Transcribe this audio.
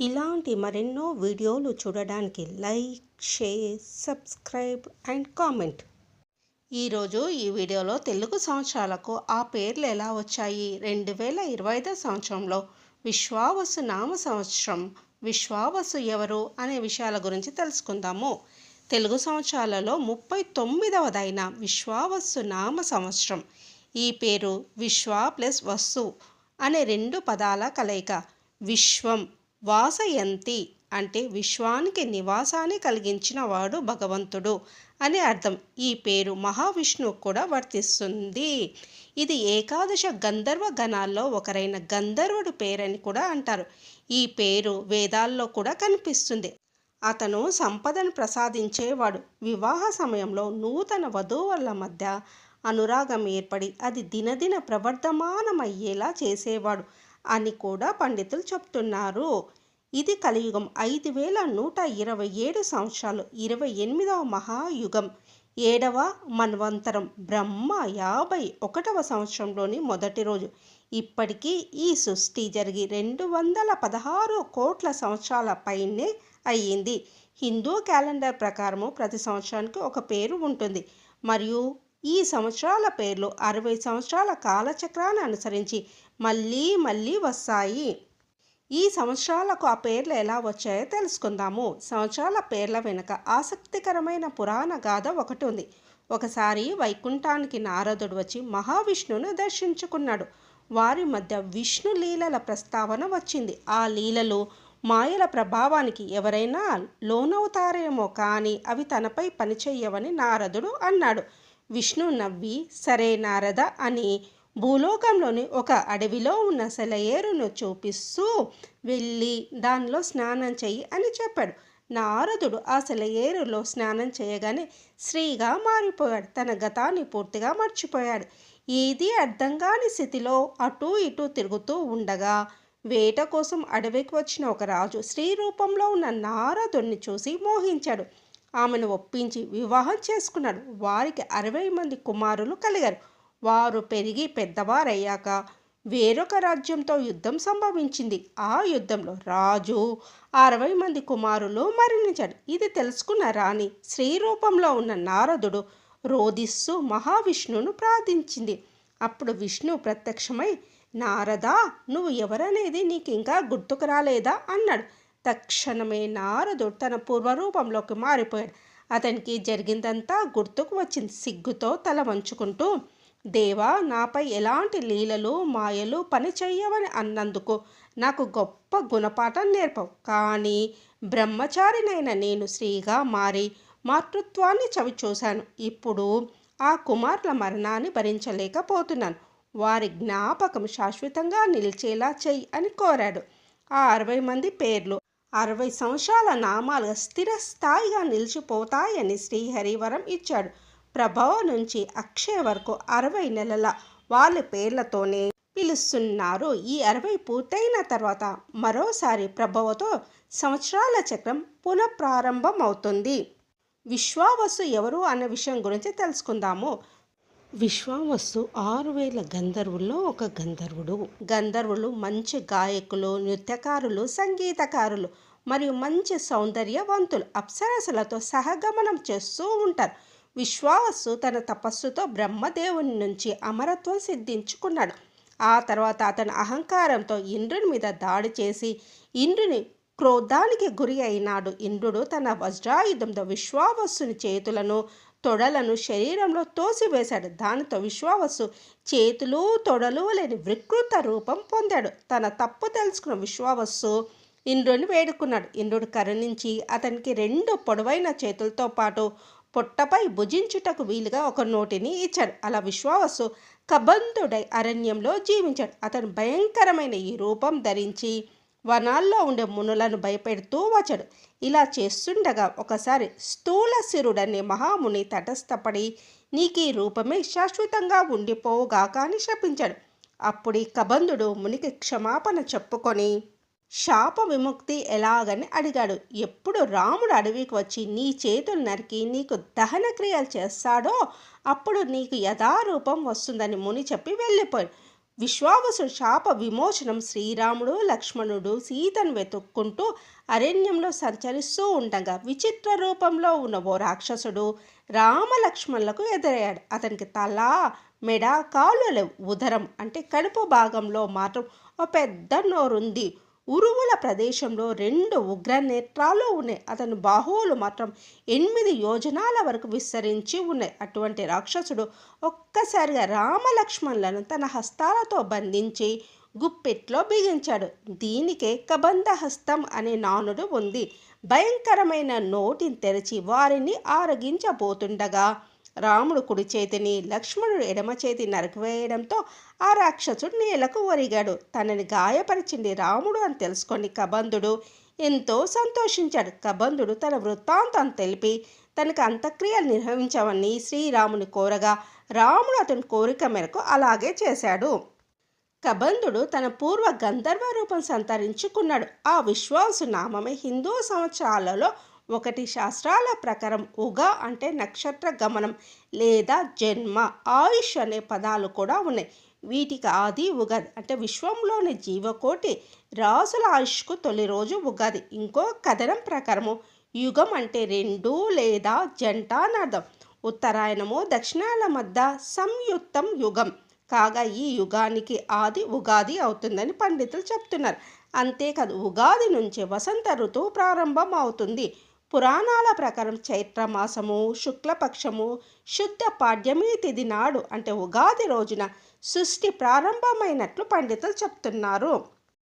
ఇలాంటి మరెన్నో వీడియోలు చూడడానికి like share subscribe and comment. ఈరోజు ఈ వీడియోలో తెలుగు సంవత్సరాలకు ఆ పేర్లు ఎలా వచ్చాయి? రెండు వేల ఇరవై ఐదో సంవత్సరంలో విశ్వావసు నామ సంవత్సరం విశ్వావసు ఎవరు అనే విషయాల గురించి తెలుసుకుందాము. తెలుగు సంవత్సరాలలో ముప్పై తొమ్మిదవదైన విశ్వావసు నామ సంవత్సరం. ఈ పేరు విశ్వ ప్లస్ వస్సు అనే రెండు పదాల కలయిక. విశ్వం వాసయంతి అంటే విశ్వానికి నివాసాన్ని కలిగించిన వాడు భగవంతుడు అని అర్థం. ఈ పేరు మహావిష్ణువు కూడా వర్తిస్తుంది. ఇది ఏకాదశ గంధర్వ గణాల్లో ఒకరైన గంధర్వుడు పేరని కూడా అంటారు. ఈ పేరు వేదాల్లో కూడా కనిపిస్తుంది. అతను సంపదను ప్రసాదించేవాడు. వివాహ సమయంలో నూతన వధూవరుల మధ్య అనురాగం ఏర్పడి అది దినదిన ప్రవర్ధమానమయ్యేలా చేసేవాడు. అని కూడా పండితులు చెప్తున్నారు. ఇది కలియుగం ఐదు వేల నూట ఇరవై ఏడు సంవత్సరాలు ఇరవై ఎనిమిదవ మహాయుగం. ఏడవ మన్వంతరం బ్రహ్మ యాభై ఒకటవ సంవత్సరంలోని మొదటి రోజు. ఇప్పటికీ ఈ సృష్టి జరిగి రెండు వందల పదహారు కోట్ల సంవత్సరాల పైనే అయ్యింది. హిందూ క్యాలెండర్ ప్రకారము ప్రతి సంవత్సరానికి ఒక పేరు ఉంటుంది. మరియు ఈ సంవత్సరాల పేర్లు అరవై సంవత్సరాల కాలచక్రాన్ని అనుసరించి మళ్ళీ మళ్ళీ వస్తాయి. ఈ సంవత్సరాలకు ఆ పేర్లు ఎలా వచ్చాయో తెలుసుకుందాము. సంవత్సరాల పేర్ల వెనుక ఆసక్తికరమైన పురాణ గాథ ఒకటి ఉంది. ఒకసారి వైకుంఠానికి నారదుడు వచ్చి మహావిష్ణువును దర్శించుకున్నాడు. వారి మధ్య విష్ణు లీలల ప్రస్తావన వచ్చింది. ఆ లీలలు మాయల ప్రభావానికి ఎవరైనా లోనవుతారేమో కానీ అవి తనపై పనిచేయవని నారదుడు అన్నాడు. విష్ణు నవ్వి సరే నారద అని భూలోకంలోని ఒక అడవిలో ఉన్న సెలయేరును చూపిస్తూ వెళ్ళి దానిలో స్నానం చెయ్యి అని చెప్పాడు. నారదుడు ఆ సెలయేరులో స్నానం చేయగానే స్త్రీగా మారిపోయాడు. తన గతాన్ని పూర్తిగా మర్చిపోయాడు. ఏది అర్థం కాని స్థితిలో అటూ ఇటూ తిరుగుతూ ఉండగా వేట కోసం అడవికి వచ్చిన ఒక రాజు స్త్రీ రూపంలో ఉన్న నారదుడిని చూసి మోహించాడు. ఆమెను ఒప్పించి వివాహం చేసుకున్నాడు. వారికి అరవై మంది కుమారులు కలిగారు. వారు పెరిగి పెద్దవారయ్యాక వేరొక రాజ్యంతో యుద్ధం సంభవించింది. ఆ యుద్ధంలో రాజు అరవై మంది కుమారులు మరణించాడు ఇది తెలుసుకున్న రాణి స్త్రీ రూపంలో ఉన్న నారదుడు రోధిస్తూ మహావిష్ణువును ప్రార్థించింది. అప్పుడు విష్ణు ప్రత్యక్షమై నారదా నువ్వు ఎవరనేది నీకు ఇంకా గుర్తుకు రాలేదా? అన్నాడు. తక్షణమే నారదుడు తన పూర్వరూపంలోకి మారిపోయాడు. అతనికి జరిగిందంతా గుర్తుకు వచ్చింది. సిగ్గుతో తల వంచుకుంటూ దేవా నాపై ఎలాంటి లీలలు మాయలు పని చెయ్యవని అన్నందుకు నాకు గొప్ప గుణపాఠం నేర్పవు. కానీ బ్రహ్మచారినైన నేను స్త్రీగా మారి మాతృత్వాన్ని చవి చూశాను ఇప్పుడు ఆ కుమారుల మరణాన్ని భరించలేకపోతున్నాను. వారి జ్ఞాపకం శాశ్వతంగా నిలిచేలా చెయ్యి అని కోరాడు. ఆ అరవై మంది పేర్లు అరవై సంవత్సరాల నామాలుగా స్థిరస్థాయిగా నిలిచిపోతాయని శ్రీహరివరం ఇచ్చాడు. ప్రభవ నుంచి అక్షయ వరకు అరవై నెలల వాళ్ళ పేర్లతోనే పిలుస్తున్నారు. ఈ అరవై పూర్తయిన తర్వాత మరోసారి ప్రభవతో సంవత్సరాల చక్రం పునఃప్రారంభం అవుతుంది విశ్వావసు ఎవరు అన్న విషయం గురించి తెలుసుకుందాము. విశ్వావస్సు ఆరు వేల గంధర్వుల్లో ఒక గంధర్వుడు. గంధర్వులు మంచి గాయకులు నృత్యకారులు సంగీతకారులు మరియు మంచి సౌందర్యవంతులు. అప్సరసలతో సహగమనం చేస్తూ ఉంటారు. విశ్వాసు తన తపస్సుతో బ్రహ్మదేవుని నుంచి అమరత్వం సిద్ధించుకున్నాడు. ఆ తర్వాత అతని అహంకారంతో ఇంద్రుని మీద దాడి చేసి ఇంద్రుని క్రోధానికి గురి అయినాడు. ఇంద్రుడు తన వజ్రాయుధంతో విశ్వావస్సుని చేతులను తొడలను శరీరంలో తోసివేశాడు. దానితో విశ్వావస్సు చేతులు తొడలు లేని వికృత రూపం పొందాడు. తన తప్పు తెలుసుకున్న విశ్వావస్సు ఇంద్రుని వేడుకున్నాడు. ఇంద్రుడు కరుణించి అతనికి రెండు పొడవైన చేతులతో పాటు పొట్టపై భుజించుటకు వీలుగా ఒక నోటిని ఇచ్చాడు. అలా విశ్వావసు కబంధుడై అరణ్యంలో జీవించాడు. అతను భయంకరమైన ఈ రూపం ధరించి వనాల్లో ఉండే మునులను భయపెడుతూ వచ్చాడు. ఇలా చేస్తుండగా ఒకసారి స్థూల శిరుడని మహాముని తటస్థపడి నీకు ఈ రూపమే శాశ్వతంగా ఉండిపోవుగాక అని శపించాడు. అప్పుడు ఈ కబంధుడు మునికి క్షమాపణ చెప్పుకొని శాప విముక్తి ఎలాగని అడిగాడు. ఎప్పుడు రాముడు అడవికి వచ్చి నీ చేతులు నరికి నీకు దహన క్రియలు చేస్తాడో అప్పుడు నీకు యథారూపం వస్తుందని ముని చెప్పి వెళ్ళిపోయాడు. విశ్వావసుడు శాప విమోచనం శ్రీరాముడు లక్ష్మణుడు సీతను వెతుక్కుంటూ అరణ్యంలో సంచరిస్తూ ఉండగా విచిత్ర రూపంలో ఉన్న ఓ రాక్షసుడు రామలక్ష్మణులకు ఎదురయ్యాడు. అతనికి తల మెడ కాళ్ళు లేవు. ఉదరం అంటే కడుపు భాగంలో మాత్రం ఓ పెద్ద నోరుంది. ఉరువుల ప్రదేశంలో రెండు ఉగ్ర నేత్రాలు ఉన్నాయి. అతని బాహువులు మాత్రం ఎనిమిది యోజనాల వరకు విస్తరించి ఉన్నాయి. అటువంటి రాక్షసుడు ఒక్కసారిగా రామలక్ష్మణులను తన హస్తాలతో బంధించి గుప్పెట్లో బిగించాడు. దీనికే కబంధ హస్తం అనే నానుడు ఉంది. భయంకరమైన నోటిని తెరిచి వారిని ఆరగించబోతుండగా రాముడు కుడి చేతిని లక్ష్మణుడు ఎడమ చేతి నరికివేయడంతో ఆ రాక్షసుడు నేలకు ఒరిగాడు. తనని గాయపరిచింది రాముడు అని తెలుసుకొని కబంధుడు ఎంతో సంతోషించాడు. కబంధుడు తన వృత్తాంతం తెలిపి తనకు అంత్యక్రియలు నిర్వహించవని శ్రీరాముని కోరగా రాముడు అతని కోరిక మేరకు అలాగే చేశాడు. కబంధుడు తన పూర్వ గంధర్వ రూపం సంతరించుకున్నాడు. ఆ విశ్వాసు నామమే హిందూ సంవత్సరాలలో ఒకటి శాస్త్రాల ప్రకారం ఉగ అంటే నక్షత్ర గమనం లేదా జన్మ ఆయుష్ అనే పదాలు కూడా ఉన్నాయి. వీటికి ఆది ఉగాది అంటే విశ్వంలోని జీవకోటి రాసుల ఆయుష్కు తొలి రోజు ఉగాది. ఇంకో కథనం ప్రకారము యుగం అంటే రెండు లేదా జంట అర్థం. ఉత్తరాయణము దక్షిణాల మధ్య సంయుక్తం యుగం. కాగా ఈ యుగానికి ఆది ఉగాది అవుతుందని పండితులు చెప్తున్నారు. అంతేకాదు ఉగాది నుంచి వసంత ఋతువు ప్రారంభం అవుతుంది పురాణాల ప్రకారం చైత్రమాసము శుక్లపక్షము శుద్ధ పాడ్యమి తిది నాడు అంటే ఉగాది రోజున సృష్టి ప్రారంభమైనట్లు పండితులు చెప్తున్నారు.